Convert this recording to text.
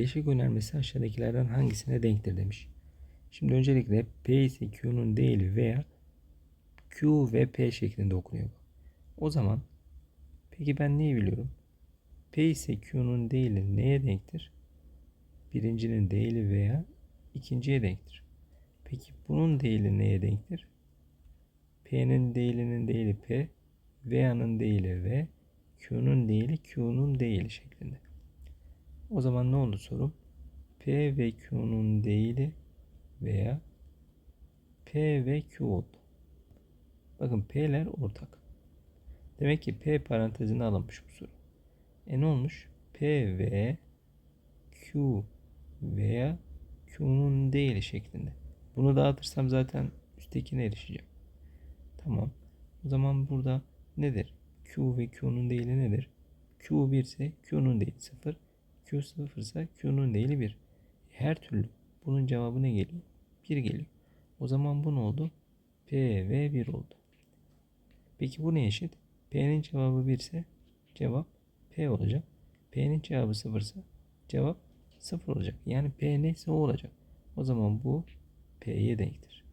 Değişik önermesi aşağıdakilerden hangisine denktir demiş. Şimdi öncelikle P ise Q'nun değili veya Q ve P şeklinde okunuyor. O zaman peki ben neyi biliyorum? P ise Q'nun değili neye denktir? Birincinin değili veya ikinciye denktir. Peki bunun değili neye denktir? P'nin değilinin değili P, V'nin değili V, Q'nun değili Q'nun değili şeklinde. O zaman ne oldu sorum? P ve Q'nun değili veya P ve Q oldu. Bakın P'ler ortak. Demek ki P parantezine alınmış bu soru. E ne olmuş? P ve Q veya Q'nun değili şeklinde. Bunu dağıtırsam zaten üsttekine erişeceğim. Tamam. O zaman burada nedir? Q ve Q'nun değili nedir? Q 1 ise Q'nun değili 0. Q 0 ise Q'nun değili 1. Her türlü bunun cevabı ne geliyor? 1 geliyor. O zaman bu ne oldu? P ve 1 oldu. Peki bu ne eşit? P'nin cevabı 1 ise cevap P olacak. P'nin cevabı 0 ise cevap 0 olacak. Yani P neyse o olacak. O zaman bu P'ye denktir.